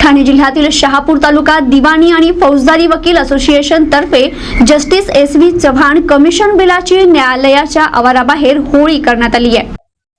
ठाणे जिल्ह्यातील शहापूर तालुका दिवाणी आणि फौजदारी वकील असोसिएशन तर्फे justice S V Chavan commission बिलाची न्यायालयाच्या आवाराबाहेर होळी करण्यात आली आहे.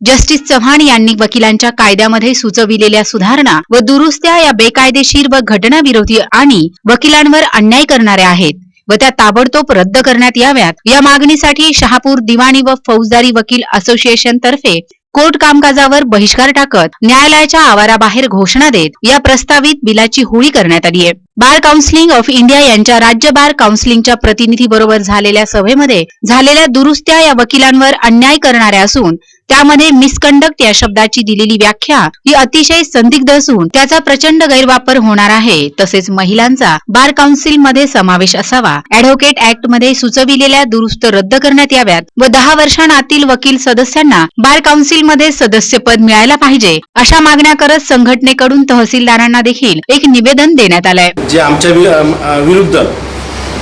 जस्टिस चव्हाण यांनी वकिलांच्या कायद्यामध्ये सुचविलेल्या सुधारणा व दुरुस्त्या या बेकायदेशीर व घटनाविरोधी आणि वकिलांवर अन्याय करणाऱ्या आहेत व त्या ताबडतोब रद्द करण्यात याव्यात. या मागणीसाठी शहापूर दिवाणी व फौजदारी वकील असोसिएशन तर्फे कोर्ट कामकाजावर बहिष्कार टाकत न्यायालयाच्या आवाराबाहेर घोषणा देत या प्रस्तावित बिलाची होळी करण्यात आली आहे. बार काउन्सिलिंग ऑफ इंडिया यांच्या राज्य बार काउन्सिलिंगच्या प्रतिनिधी बरोबर झालेल्या सभेमध्ये झालेल्या दुरुस्त्या या वकिलांवर अन्याय करणाऱ्या असून त्यामध्ये मिसकंडक्ट या शब्दाची दिलेली व्याख्या ही अतिशय संदिग्ध असून त्याचा प्रचंड गैरवापर होणार आहे. तसेच महिलांचा बार काउन्सिलमध्ये समावेश असावा. ऍडव्होकेट ऍक्टमध्ये सुचविलेल्या दुरुस्त रद्द करण्यात याव्यात व दहा वर्षांआतील वकील सदस्यांना बार काउन्सिलमध्ये सदस्यपद मिळायला पाहिजे अशा मागण्या करत संघटनेकडून तहसीलदारांना देखील एक निवेदन देण्यात आलंय. जे आमच्या विरुद्ध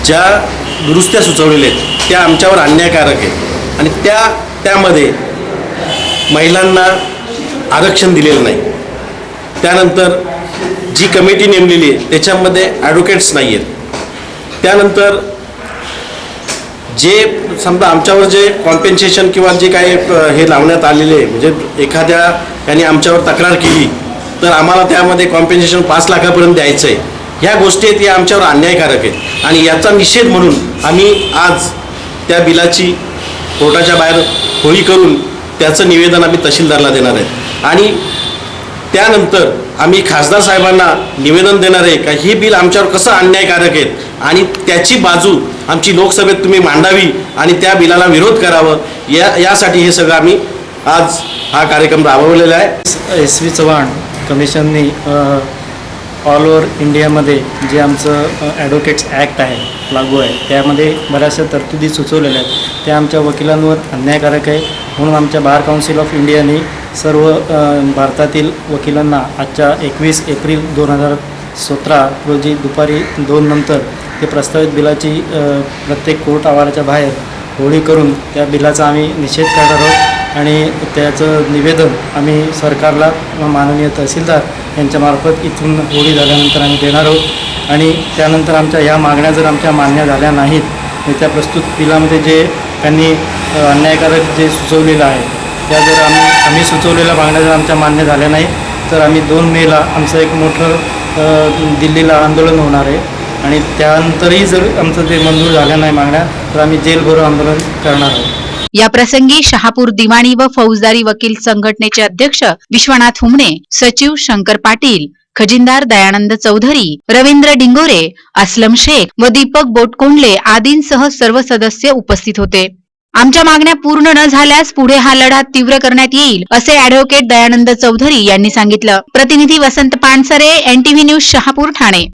ज्या दुरुस्त्या सुचवलेल्या आहेत त्या आमच्यावर अन्यायकारक आहे आणि त्या त्यामध्ये महिलांना आरक्षण दिलेलं नाही. त्यानंतर जी कमिटी नेमलेली आहे त्याच्यामध्ये ॲडव्होकेट्स नाही आहेत. त्यानंतर जे समजा आमच्यावर जे कॉम्पेन्सेशन किंवा जे काही हे लावण्यात आलेले आहे म्हणजे एखाद्या यांनी आमच्यावर तक्रार केली तर आम्हाला त्यामध्ये कॉम्पेन्सेशन पाच लाखापर्यंत द्यायचं आहे. ह्या गोष्टी आहेत या आमच्यावर अन्यायकारक आहेत. आणि याचा निषेध म्हणून आम्ही आज त्या बिलाची कोर्टाच्या बाहेर होळी करून त्याचं निवेदन आम्ही तहसीलदारला देणार आहे. आणि त्यानंतर आम्ही खासदार साहेबांना निवेदन देणार आहे का हे बिल आमच्यावर कसं अन्यायकारक आहेत आणि त्याची बाजू आमची लोकसभेत तुम्ही मांडावी आणि त्या बिलाला विरोध करावं या यासाठी हे सगळं आम्ही आज हा कार्यक्रम राबवलेला आहे. एस व्ही चव्हाण कमिशननी ऑल ओव्हर इंडियामध्ये जे आमचं ॲडव्होकेट्स ॲक्ट आहे लागू आहे त्यामध्ये बऱ्याचशा तरतुदी सुचवलेल्या आहेत. त्या आमच्या वकिलांवर अन्यायकारक आहे. म्हणून आमच्या बार काउन्सिल ऑफ इंडियाने सर्व भारतातील वकिलांना आजच्या एकवीस एप्रिल दोन हजार सतरा रोजी दुपारी दोन नंतर ते प्रस्तावित बिलाची प्रत्येक कोर्ट आवाराच्या बाहेर होळी करून त्या बिलाचा आम्ही निषेध करणार आहोत आणि त्याचं निवेदन आम्ही सरकारला माननीय तहसीलदार यांच्यामार्फत इथून होळी झाल्यानंतर आम्ही देणार आहोत. आणि त्यानंतर आमच्या ह्या मागण्या जर आमच्या मान्य झाल्या नाहीत त्या प्रस्तुत बिलामध्ये जे त्यांनी अन्यायकारक जे सुचवलेलं आहे त्या जर आम्ही आम्ही सुचवलेल्या मागण्या जर आमच्या मान्य झाल्या नाही तर आम्ही दोन मेला आमचं एक मोठं दिल्लीला आंदोलन होणार आहे. आणि त्यानंतरही जर आमचं ते मंजूर झाल्या नाही मागण्या तर आम्ही जेलभरो आंदोलन करणार आहोत. या प्रसंगी शहापूर दिवाणी व फौजदारी वकील संघटनेचे अध्यक्ष विश्वनाथ हुमणे सचिव शंकर पाटील खजिनदार दयानंद चौधरी रवींद्र डिंगोरे अस्लम शेख व दीपक बोटकोंडले आदींसह सर्व सदस्य उपस्थित होते. आमच्या मागण्या पूर्ण न झाल्यास पुढे हा लढा तीव्र करण्यात येईल असे अॅडव्होकेट दयानंद चौधरी यांनी सांगितलं. प्रतिनिधी वसंत पानसरे एनटीव्ही न्यूज शहापूर ठाणे.